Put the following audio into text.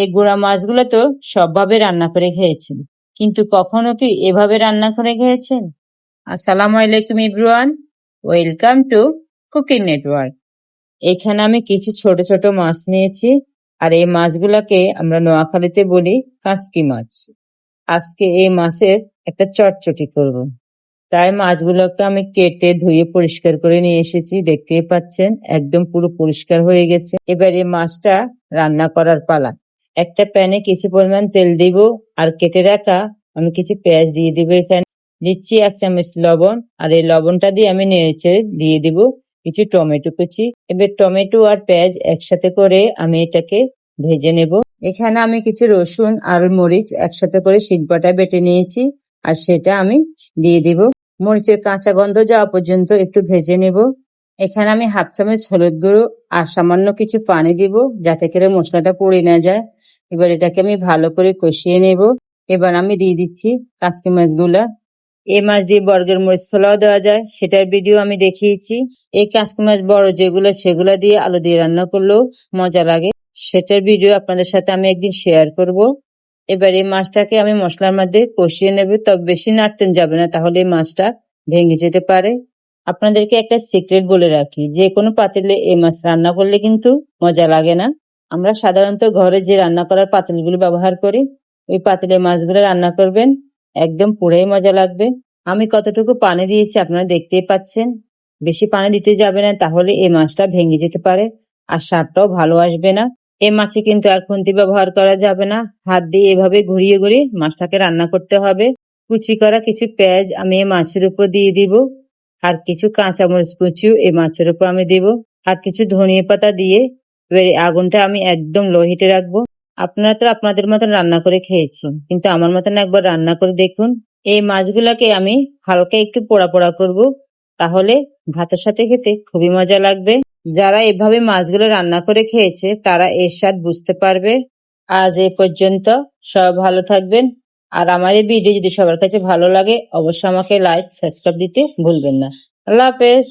এই গুড়া মাছগুলো তো সবভাবে রান্না করে খেয়েছেন। কিন্তু কখনো কি এভাবে রান্না করে খেয়েছেন? আসসালামু আলাইকুম ইব্রুয়ান। Welcome to cooking network. এখানে আমি কিছু ছোট ছোট মাছ নিয়েছি, আর এই মাছগুলোকে আমরা নোয়াখালীতে বলি কাসকি মাছ। আজকে এই মাছের একটা চটচটি করব। তাই মাছগুলোকে আমি কেটে ধুয়ে পরিষ্কার করে নিয়ে এসেছি, দেখতেই পাচ্ছেন, একদম পুরো পরিষ্কার হয়ে গেছে। এবার এই মাছটা রান্না করার পালা। একটা প্যানে কিছু পরিমাণ তেল দিব আর কেটে রাখা আমি কিছু পেঁয়াজ দিয়ে দিব এখানে। দিচ্ছি এক চামচ লবণ আর এই লবণটা দিয়ে আমি নেড়েচে দিয়ে দিব কিছু টমেটো কুচি। এবার টমেটো আর পেঁয়াজ একসাথে করে আমি এটাকে ভেজে নেব। এখানে আমি কিছু রসুন আর মরিচ একসাথে করে শিল্পটা বেটে নিয়েছি আর সেটা আমি দিয়ে দিব। মরিচের কাঁচা গন্ধ যাওয়া পর্যন্ত একটু ভেজে নেব। এখানে আমি হাফ চামচ হলুদ গুঁড়ো আর সামান্য কিছু পানি দিব যাতে করে মশলাটা পড়ে না যায়। এবার এটাকে আমি ভালো করে কষিয়ে নেব। এবার আমি দিয়ে দিচ্ছি কাসকি মাছগুলা। এই মাছ দিয়ে বর্গের মরিচ ফোলাও দেওয়া যায়, সেটার ভিডিও আমি দেখিয়েছি। এই কাসকি মাছ বড় যেগুলো, সেগুলো দিয়ে আলু দিয়ে রান্না করলেও মজা লাগে। সেটার ভিডিও আপনাদের সাথে আমি একদিন শেয়ার করব। এবার এই মাছটাকে আমি মশলার মধ্যে কষিয়ে নেব। তবে বেশি নাড়তেন যাবে না, তাহলে এই মাছটা ভেঙে যেতে পারে। আপনাদেরকে একটা সিক্রেট বলে রাখি, যে কোনো পাতিলে এই মাছ রান্না করলে কিন্তু মজা লাগে না। আমরা সাধারণত ঘরে যে রান্না করার পাতিলগুলো ব্যবহার করি, ওই পাতিলে মাছগুলো রান্না করবেন। একদম পুরাই মজা লাগবে। আমি কতটুকু পানি দিয়েছি আপনারা দেখতেই পাচ্ছেন। বেশি পানি দিতে যাবে না, তাহলে এই মাছটা ভেঙে যেতে পারে আর স্বাদটাও ভালো আসবে না। এই মাছে কিন্তু আর খুন্তি ব্যবহার করা যাবে না। হাত দিয়ে এভাবে ঘুরিয়ে ঘুরিয়ে মাছটাকে রান্না করতে হবে। কুচি করা কিছু পেঁয়াজ আমি এই মাছের উপর দিয়ে দিব আর কিছু কাঁচামরিচ কুচিও এই মাছের উপর আমি দিব। আর কিছু ধনিয়া পাতা দিয়ে এবার আগুনটা আমি একদম লো হিটে রাখব। আপনারা তো আপনাদের মতন রান্না করে খেয়েছেন, কিন্তু আমার মতন একবার রান্না করে দেখুন। এই মাছগুলাকে আমি হালকা একটু পোড়া পোড়া করব, তাহলে ভাতের সাথে খেতে খুবই মজা লাগবে। যারা এভাবে মাছগুলো রান্না করে খেয়েছে, তারা এর স্বাদ বুঝতে পারবে। আজ এ পর্যন্ত সব ভালো থাকবেন, আর আমার এই ভিডিও যদি সবার কাছে ভালো লাগে, অবশ্যই আমাকে লাইক সাবস্ক্রাইব দিতে ভুলবেন না। আল্লাহ হাফেজ।